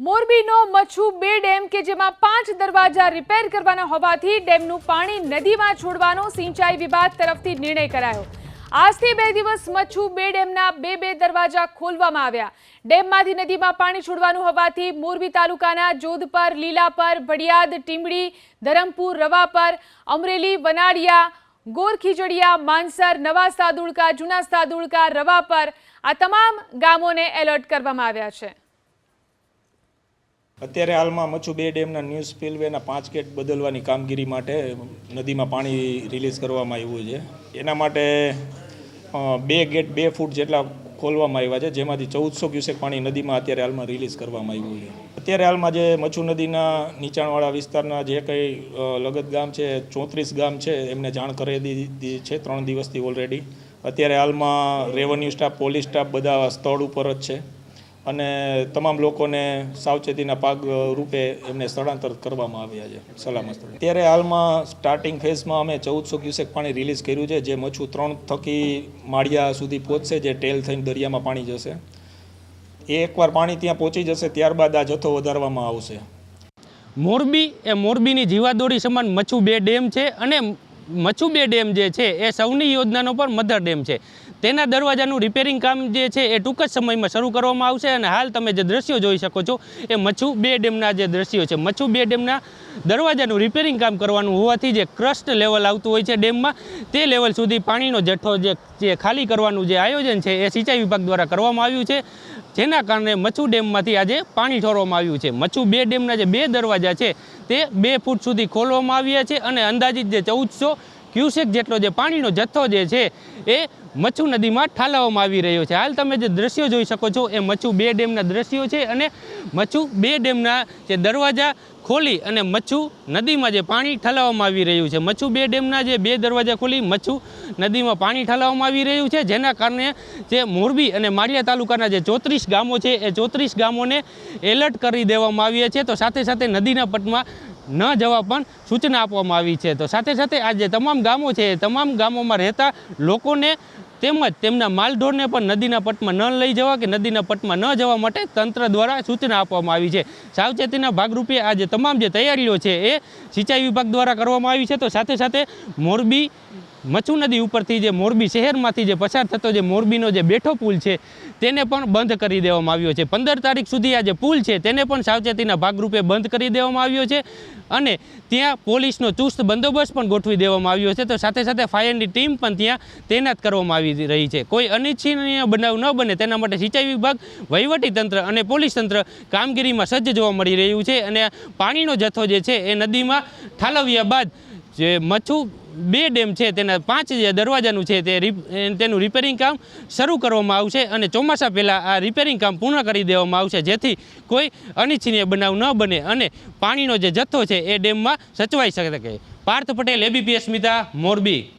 મોરબીનો મચ્છુ બે ડેમ કે જેમાં પાંચ દરવાજા રિપેર કરવાના હોવાથી ડેમનું પાણી નદીમાં છોડવાનો સિંચાઈ વિભાગ તરફથી નિર્ણય કરાયો. આજથી બે દિવસ મચ્છુ બે ડેમના બે બે દરવાજા ખોલવામાં આવ્યા. ડેમમાંથી નદીમાં પાણી છોડવાનું હોવાથી મોરબી તાલુકાના જોધપર, લીલાપર, ભડિયાદ ટીમડી ધરમપુર, રવાપર, અમરેલી, વનાડિયા, ગોરખીજડિયા માનસર નવા સાદુળકા, જૂના સાદુળકા, રવાપર આ તમામ ગામોને એલર્ટ કરવામાં આવ્યા છે. અત્યારે હાલમાં મચ્છુ બે ડેમના ન્યૂઝ સ્પિલવેના પાંચ ગેટ બદલવાની કામગીરી માટે નદીમાં પાણી રિલીઝ કરવામાં આવ્યું છે. એના માટે બે ગેટ બે ફૂટ જેટલા ખોલવામાં આવ્યા છે, જેમાંથી ચૌદસો ક્યુસેક પાણી નદીમાં અત્યારે હાલમાં રિલીઝ કરવામાં આવ્યું છે. અત્યારે હાલમાં જે મચ્છુ નદીના નીચાણવાળા વિસ્તારના જે કંઈ લગત ગામ છે, ચોત્રીસ ગામ છે, એમને જાણ કરી દીધી છે ત્રણ દિવસથી ઓલરેડી અત્યારે હાલમાં રેવન્યુ સ્ટાફ પોલીસ સ્ટાફ બધા સ્થળ ઉપર જ છે. અને તમામ લોકોને સાવચેતીના પાગ રૂપે એમને સ્થળાંતર કરવામાં આવ્યા છે. સલામત અત્યારે હાલમાં સ્ટાર્ટિંગ ફેઝમાં અમે ચૌદસો ક્યુસેક પાણી રિલીઝ કર્યું છે, જે મચ્છુ ત્રણ થકી માળિયા સુધી પહોંચશે, જે ટેલ થઈને દરિયામાં પાણી જશે. એ એકવાર પાણી ત્યાં પહોંચી જશે, ત્યારબાદ આ જથ્થો વધારવામાં આવશે. મોરબી, એ મોરબીની જીવાદોરી સમાન મચ્છુ બે ડેમ છે અને મચ્છુ બે ડેમ જે છે, એ સૌની યોજનાનો પણ મધર ડેમ છે. તેના દરવાજાનું રિપેરિંગ કામ જે છે એ ટૂંક જ સમયમાં શરૂ કરવામાં આવશે અને હાલ તમે જે દ્રશ્યો જોઈ શકો છો એ મચ્છુ બે ડેમના જે દ્રશ્યો છે. મચ્છુ બે ડેમના દરવાજાનું રિપેરિંગ કામ કરવાનું હોવાથી જે ક્રસ્ટ લેવલ આવતું હોય છે ડેમમાં, તે લેવલ સુધી પાણીનો જથ્થો જે જે ખાલી કરવાનું જે આયોજન છે એ સિંચાઈ વિભાગ દ્વારા કરવામાં આવ્યું છે. જેના કારણે મચ્છુ ડેમમાંથી આજે પાણી છોડવામાં આવ્યું છે. મચ્છુ બે ડેમના જે બે દરવાજા છે, તે બે ફૂટ સુધી ખોલવામાં આવ્યા છે અને અંદાજિત જે ચૌદસો ક્યુસેક જેટલો જે પાણીનો જથ્થો જે છે એ મચ્છુ નદીમાં ઠાલવવામાં આવી રહ્યો છે. હાલ તમે જે દ્રશ્યો જોઈ શકો છો, એ મચ્છુ બે ડેમના દ્રશ્યો છે અને મચ્છુ બે ડેમના જે દરવાજા ખોલી અને મચ્છુ નદીમાં જે પાણી ઠાલવવામાં આવી રહ્યું છે. મચ્છુ બે ડેમના જે બે દરવાજા ખોલી, મચ્છુ નદીમાં પાણી ઠાલવવામાં આવી રહ્યું છે, જેના કારણે જે મોરબી અને માળિયા તાલુકાના જે ચોત્રીસ ગામો છે, એ ચોત્રીસ ગામોને એલર્ટ કરી દેવામાં આવ્યા છે. તો સાથે સાથે નદીના પટમાં ન જવા પણ સૂચના આપવામાં આવી છે. તો સાથે સાથે આ જે તમામ ગામો છે, એ તમામ ગામોમાં રહેતા લોકોને તેમજ તેમના માલઢોરને પણ નદીના પટમાં ન લઈ જવા કે નદીના પટમાં ન જવા માટે તંત્ર દ્વારા સૂચના આપવામાં આવી છે. સાવચેતીના ભાગરૂપે આ જે તમામ જે તૈયારીઓ છે, એ સિંચાઈ વિભાગ દ્વારા કરવામાં આવી છે. તો સાથે સાથે મોરબી મચ્છુ નદી ઉપરથી જે મોરબી શહેરમાંથી જે પસાર થતો જે મોરબીનો જે બેઠો પુલ છે, તેને પણ બંધ કરી દેવામાં આવ્યો છે. પંદર તારીખ સુધી આ જે પુલ છે, તેને પણ સાવચેતીના ભાગરૂપે બંધ કરી દેવામાં આવ્યો છે અને ત્યાં પોલીસનો ચુસ્ત બંદોબસ્ત પણ ગોઠવી દેવામાં આવ્યો છે. તો સાથે સાથે ફાયરની ટીમ પણ ત્યાં તૈનાત કરવામાં આવી રહી છે. કોઈ અનિચ્છનીય બનાવ ન બને તેના માટે સિંચાઈ વિભાગ, વહીવટી તંત્ર અને પોલીસ તંત્ર કામગીરીમાં સજ્જ જોવા મળી રહ્યું છે અને પાણીનો જથ્થો જે છે, એ નદીમાં ઠાલવ્યા બાદ જે મચ્છુ બે ડેમ છે, તેના પાંચ જે દરવાજાનું છે, તે તેનું રિપેરિંગ કામ શરૂ કરવામાં આવશે અને ચોમાસા પહેલાં આ રિપેરિંગ કામ પૂર્ણ કરી દેવામાં આવશે, જેથી કોઈ અનિચ્છનીય બનાવ ન બને અને પાણીનો જે જથ્થો છે, એ ડેમમાં સચવાઈ શકે. પાર્થ પટેલ એબીપીએસ મિતા મોરબી.